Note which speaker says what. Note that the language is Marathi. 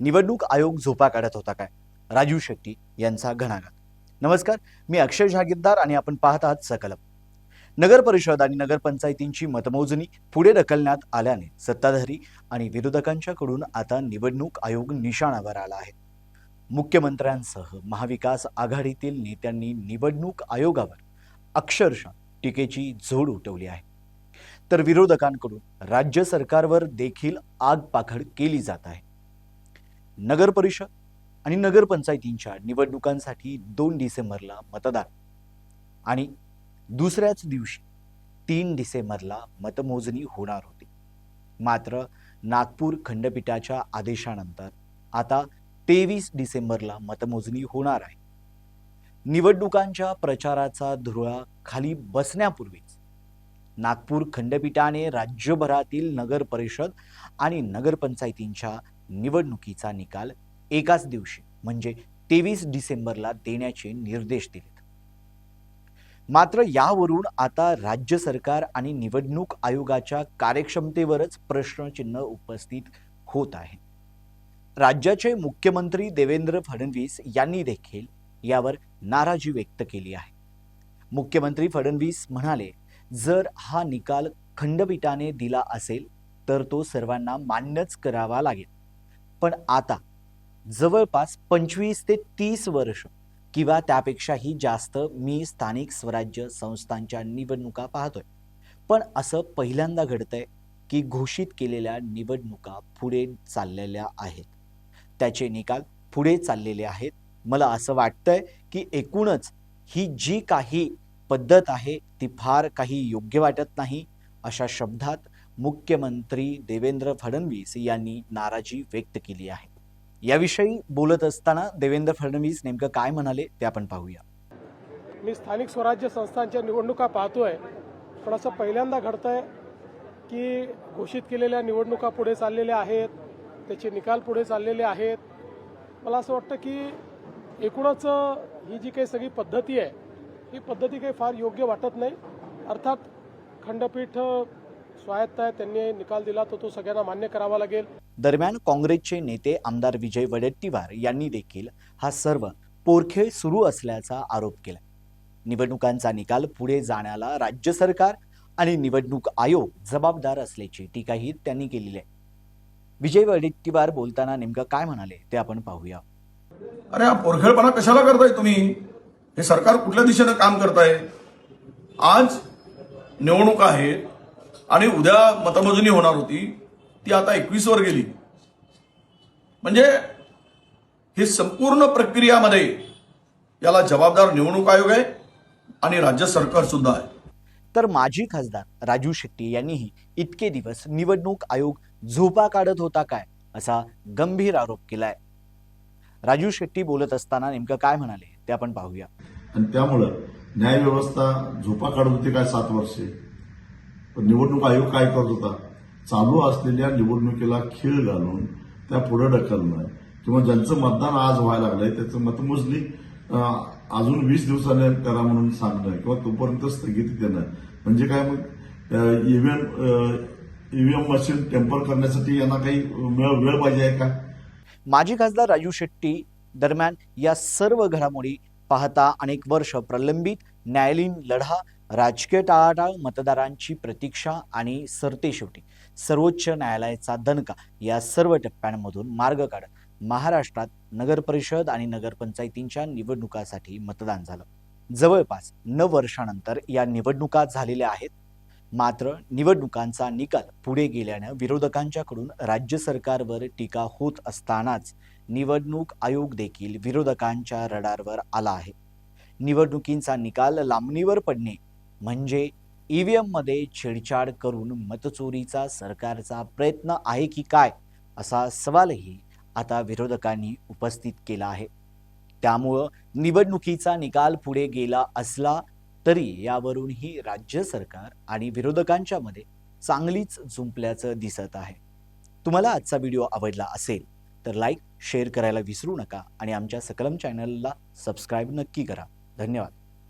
Speaker 1: निवडणूक आयोग झोपा काढत होता काय? राजू शेट्टी यांचा घणाघात. नमस्कार मी अक्षय जहागीरदार आणि आपण पाहत आहात सकलम. नगर परिषद आणि नगरपंचायतींची मतमोजणी पुढे ढकलण्यात आल्याने सत्ताधारी आणि विरोधकांच्याकडून आता निवडणूक आयोग निशाणावर आला आहे. मुख्यमंत्र्यांसह महाविकास आघाडीतील नेत्यांनी निवडणूक आयोगावर अक्षरशः टीकेची झोड उठवली आहे. तर विरोधकांकडून राज्य सरकारवर देखील आगपाखड केली जात आहे. नगर परिषद आणि नगरपंचायतींच्या निवडणुकांसाठी दोन डिसेंबरला मतदान. आणि दुसऱ्याच दिवशी तीन डिसेंबरला मतमोजणी होणार होती. मात्र नागपूर खंडपीठाच्या आदेशानंतर आता तेवीस डिसेंबरला मतमोजणी होणार आहे. निवडणुकांच्या प्रचाराचा धुळा खाली बसण्यापूर्वीच नागपूर खंडपीठाने राज्यभरातील नगर परिषद आणि नगरपंचायतींच्या निवडणुकीचा निकाल एकाच दिवशी म्हणजे तेवीस डिसेंबरला देण्याचे निर्देश दिलेत. मात्र यावरून आता राज्य सरकार आणि निवडणूक आयोगाच्या कार्यक्षमतेवरच प्रश्नचिन्ह उपस्थित होत आहे. राज्याचे मुख्यमंत्री देवेंद्र फडणवीस यांनी देखील यावर नाराजी व्यक्त केली आहे. मुख्यमंत्री फडणवीस म्हणाले जर हा निकाल खंडपीठाने दिला असेल तर तो सर्वांना मान्यच करावा लागेल. पण आता जवळपास पंचवीस ते तीस वर्ष किंवा त्यापेक्षाही जास्त मी स्थानिक स्वराज्य संस्थांच्या निवडणुका पाहतोय. पण असं पहिल्यांदा घडतंय की घोषित केलेल्या निवडणुका पुढे चाललेल्या आहेत. त्याचे निकाल पुढे चाललेले आहेत. मला असं वाटतंय की एकूणच ही जी काही पद्धत आहे ती फार काही योग्य वाटत नाही अशा शब्दात मुख्यमंत्री देवेंद्र फडणवीस यांनी नाराजी व्यक्त केली आहे. याविषयी बोलत असताना देवेंद्र फडणवीस नेमकं काय म्हणाले ते आपण पाहूया.
Speaker 2: मी स्थानिक स्वराज्य संस्थांच्या निवडणुका पाहतोय पण असं पहिल्यांदा घडतंय की घोषित केलेल्या निवडणुका पुढे चाललेल्या आहेत त्याचे निकाल पुढे चाललेले आहेत. मला असं वाटतं की एकूणच ही जी काही सगळी पद्धती आहे ही पद्धती काही फार योग्य वाटत नाही. अर्थात खंडपीठ स्वायत्त आहे त्यांनी निकाल दिला तर तो सगळ्यांना मान्य करावा लागेल.
Speaker 1: दरम्यान काँग्रेसचे नेते आमदार विजय वडेट्टीवार यांनी देखील हा सर्व पोरखेळ सुरू असल्याचा आरोप केला. निवडणुकांचा निकाल पुढे जाण्याला राज्य सरकार आणि निवडणूक आयोग जबाबदार असल्याची टीकाही त्यांनी केलेली आहे. विजय वडेट्टीवार बोलताना नेमकं काय म्हणाले ते आपण पाहूया.
Speaker 3: अरे हा पोरखेळपणा कशाला करताय तुम्ही? हे सरकार कुठल्या दिशेनं काम करताय? आज निवडणूक आहे आणि उद्या मतमोजणी होणार होती ती आता एकवीस वर गेली. म्हणजे ही संपूर्ण प्रक्रियामध्ये याला जबाबदार निवडणूक आयोग आहे आणि राज्य सरकार सुद्धा आहे.
Speaker 1: तर माजी खासदार राजू शेट्टी यांनीही इतके दिवस निवडणूक आयोग झोपा काढत होता काय असा गंभीर आरोप केलाय. राजू शेट्टी बोलत असताना नेमकं काय म्हणाले ते आपण पाहूया.
Speaker 4: आणि त्यामुळं न्यायव्यवस्था झोपा काढत होती काय सात वर्षे? पण निवडणूक आयोग काय करत होता? चालू असलेल्या निवडणुकीला खीळ घालून त्या पुढे ढकलणं. किंवा ज्यांचं मतदान आज व्हायला लागलंय त्याचं मतमोजणी अजून वीस दिवसाने करा म्हणून सांगणं किंवा तोपर्यंत स्थगिती देणं. म्हणजे काय मग? ईव्हीएम ईव्हीएम मशीन टेम्पर करण्यासाठी यांना काही वेळ वेळ पाहिजे आहे का?
Speaker 1: माजी खासदार राजू शेट्टी दरम्यान या सर्व घडामोडी पाहता अनेक वर्ष प्रलंबित न्यायालयीन लढा राजकीय टाळाटाळ मतदारांची प्रतीक्षा आणि सरतेशेवटी सर्वोच्च न्यायालयाचा दणका या सर्व टप्प्यांमधून मार्ग काढत महाराष्ट्रात नगरपरिषद आणि नगरपंचायतींच्या निवडणुकासाठी मतदान झालं. जवळपास नऊ वर्षानंतर या निवडणुका झालेल्या आहेत. मात्र निवडणुकांचा निकाल पुढे गेल्यानं विरोधकांच्याकडून राज्य सरकारवर टीका होत असतानाच निवडणूक आयोग देखील विरोधकांच्या रडारवर आला आहे. निवडणुकींचा निकाल लांबणीवर पडणे म्हणजे ई व्ही एममध्ये छेडछाड करून मतचोरीचा सरकारचा प्रयत्न आहे की काय असा सवालही आता विरोधकांनी उपस्थित केला आहे. त्यामुळं निवडणुकीचा निकाल पुढे गेला असला तरी यावरूनही राज्य सरकार आणि विरोधकांच्या मध्ये चांगलीच जुंपल्याचं दिसत आहे. तुम्हाला आजचा व्हिडिओ आवडला असेल तर लाईक शेअर करायला विसरू नका आणि आमच्या सकलम चॅनलला सबस्क्राईब नक्की करा. धन्यवाद.